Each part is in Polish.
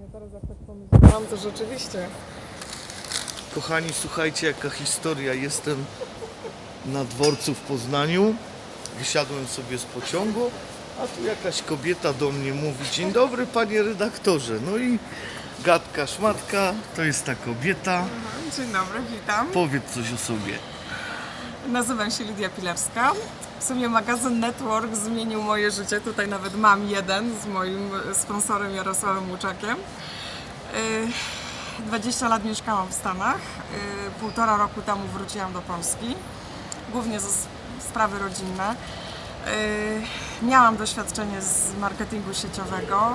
Nie, teraz jak tak pomyślałam, to rzeczywiście. Kochani, słuchajcie, jaka historia. Jestem na dworcu w Poznaniu. Wysiadłem sobie z pociągu, a tu jakaś kobieta do mnie mówi: Dzień dobry, panie redaktorze. No i gadka, szmatka, to jest ta kobieta. Dzień dobry, witam. Powiedz coś o sobie. Nazywam się Lidia Pilarska. W sumie magazyn Network zmienił moje życie. Tutaj nawet mam jeden z moim sponsorem Jarosławem Łuczakiem. Y, 20 lat mieszkałam w Stanach. Y, Półtora roku temu wróciłam do Polski. Głównie ze sprawy rodzinne. Miałam doświadczenie z marketingu sieciowego.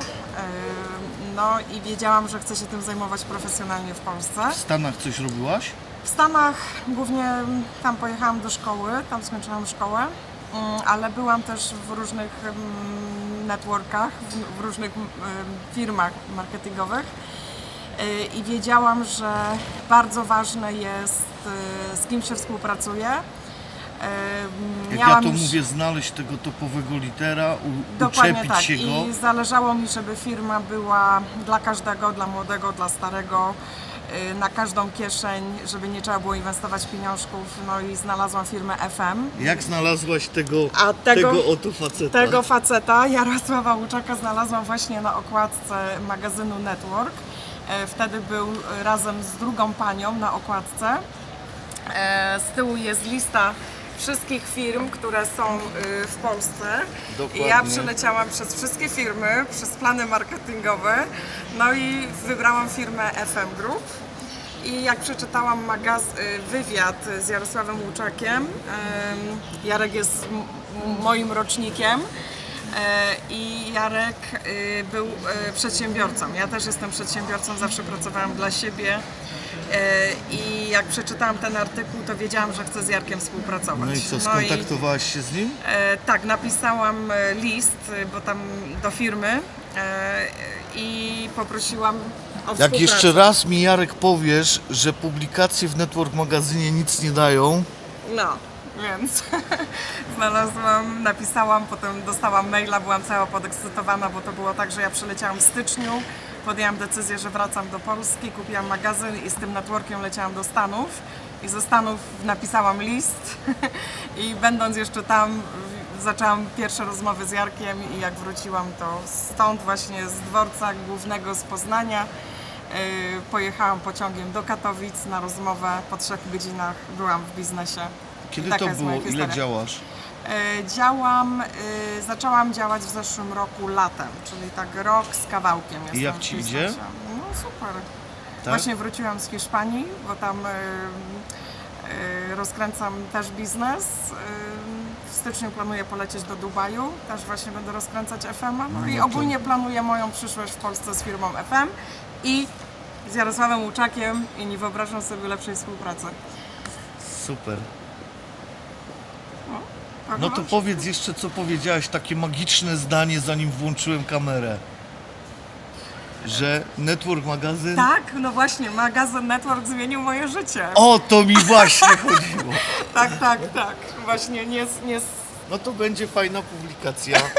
No i wiedziałam, że chcę się tym zajmować profesjonalnie w Polsce. W Stanach coś robiłaś? W Stanach głównie tam pojechałam do szkoły, tam skończyłam szkołę, mm, ale byłam też w różnych mm, networkach, w, różnych mm, firmach marketingowych Y, i wiedziałam, że bardzo ważne jest y, z kim się współpracuje. Y, Jak ja to już- mówię, znaleźć tego topowego litera, u, Dokładnie uczepić tak. się go. I zależało mi, żeby firma była dla każdego, dla młodego, dla starego, na każdą kieszeń, żeby nie trzeba było inwestować pieniążków. No i znalazłam firmę FM. Jak znalazłaś tego, A tego- tego oto faceta? Tego faceta, Jarosława Łuczaka, znalazłam właśnie na okładce magazynu Network. E, Wtedy był razem z drugą panią na okładce. E, Z tyłu jest lista wszystkich firm, które są y, w Polsce. Dokładnie. I ja przeleciałam przez wszystkie firmy, przez plany marketingowe, no i wybrałam firmę FM Group. I jak przeczytałam magaz- y, wywiad z Jarosławem Łuczakiem, em, Jarek jest moim rocznikiem, i Jarek y, był e, przedsiębiorcą. Ja też jestem przedsiębiorcą, zawsze pracowałam dla siebie. E, I jak przeczytałam ten artykuł, to wiedziałam, że chcę z Jarkiem współpracować. No i co, i- skontaktowałaś się z nim? E, tak, napisałam e, list, e, bo tam do firmy e, i poprosiłam o Jak jeszcze raz mi Jarek powiesz, że publikacje w Network magazynie nic nie dają, No, więc znalazłam, napisałam, potem dostałam maila, byłam cała podekscytowana, bo to było tak, że ja przyleciałam w styczniu, podjęłam decyzję, że wracam do Polski, kupiłam magazyn i z tym networkiem leciałam do Stanów i ze Stanów napisałam list i będąc jeszcze tam zaczęłam pierwsze rozmowy z Jarkiem i jak wróciłam to stąd właśnie z dworca głównego z Poznania Yy, Pojechałam pociągiem do Katowic na rozmowę. Po trzech godzinach byłam w biznesie. Kiedy Taka to było, ile historia. działasz? Yy, Działam, yy, zaczęłam działać w zeszłym roku latem, czyli tak rok z kawałkiem. jestem jak ci idzie? No super. Tak? Właśnie wróciłam z Hiszpanii, bo tam yy, yy, rozkręcam też biznes. W styczniu planuję polecieć do Dubaju, też właśnie będę rozkręcać FM. No i No to- ogólnie planuję moją przyszłość w Polsce z firmą FM i z Jarosławem Łuczakiem i nie wyobrażam sobie lepszej współpracy. Super. No to powiedz jeszcze, co powiedziałaś, takie magiczne zdanie, zanim włączyłem kamerę. Że Network magazyn... Tak, no właśnie, magazyn Network zmienił moje życie. O, to mi właśnie chodziło. Tak, tak, tak. Właśnie nie, nie, No to będzie fajna publikacja.